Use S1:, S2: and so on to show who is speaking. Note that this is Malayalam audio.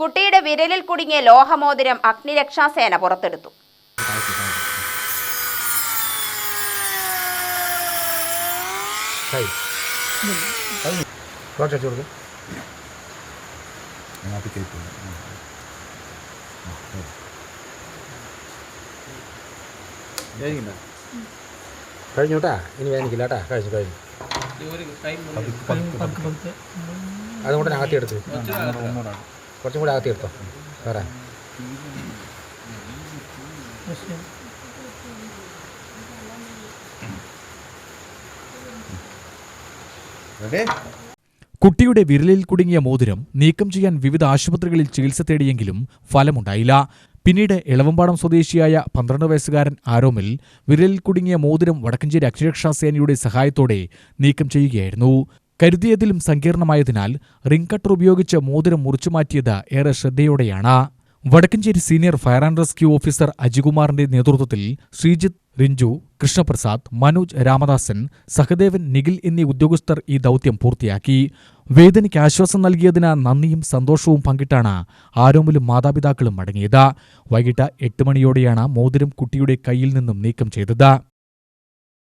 S1: കുട്ടിയുടെ വിരലിൽ കുടുങ്ങിയ ലോഹമോതിരം അഗ്നിരക്ഷാസേന പുറത്തെടുത്തു.
S2: കഴിഞ്ഞു കേട്ടാ ഇനി വേദനിക്കില്ല കേട്ടാ. കഴിഞ്ഞു കഴിഞ്ഞു. അതുകൊണ്ട് അകത്തി എടുത്തു കുറച്ചും കൂടെ അകത്തി എടുത്തോ വേറെ.
S3: കുട്ടിയുടെ വിരലിൽ കുടുങ്ങിയ മോതിരം നീക്കം ചെയ്യാൻ വിവിധ ആശുപത്രികളിൽ ചികിത്സ തേടിയെങ്കിലും ഫലമുണ്ടായില്ല. പിന്നീട് ഇളവമ്പാടം സ്വദേശിയായ പന്ത്രണ്ട് വയസ്സുകാരൻ ആരോമിൽ വിരലിൽ കുടുങ്ങിയ മോതിരം വടക്കഞ്ചേരി അക്ഷരക്ഷാ സേനയുടെ സഹായത്തോടെ നീക്കം ചെയ്യുകയായിരുന്നു. കരുതിയതിലും സങ്കീർണമായതിനാൽ റിംഗ് കട്ടർ ഉപയോഗിച്ച് മോതിരം മുറിച്ചുമാറ്റിയത് ഏറെ ശ്രദ്ധയോടെയാണ്. Vadakkanchery senior fire and rescue officer അജികുമാറിന്റെ നേതൃത്വത്തിൽ ശ്രീജിത്ത് റിഞ്ചു കൃഷ്ണപ്രസാദ് മനോജ് രാമദാസൻ സഹദേവൻ നിഖിൽ എന്നീ ഉദ്യോഗസ്ഥർ ഈ ദൗത്യം പൂർത്തിയാക്കി. വേദനയ്ക്ക് ആശ്വാസം നൽകിയതിന് നന്ദിയും സന്തോഷവും പങ്കിട്ടാണ് ആരോമലും മാതാപിതാക്കളും മടങ്ങിയത് വൈകിട്ട് എട്ട് മണിയോടെയാണ് മോതിരം കുട്ടിയുടെ കയ്യിൽ നിന്നും നീക്കം ചെയ്തത്.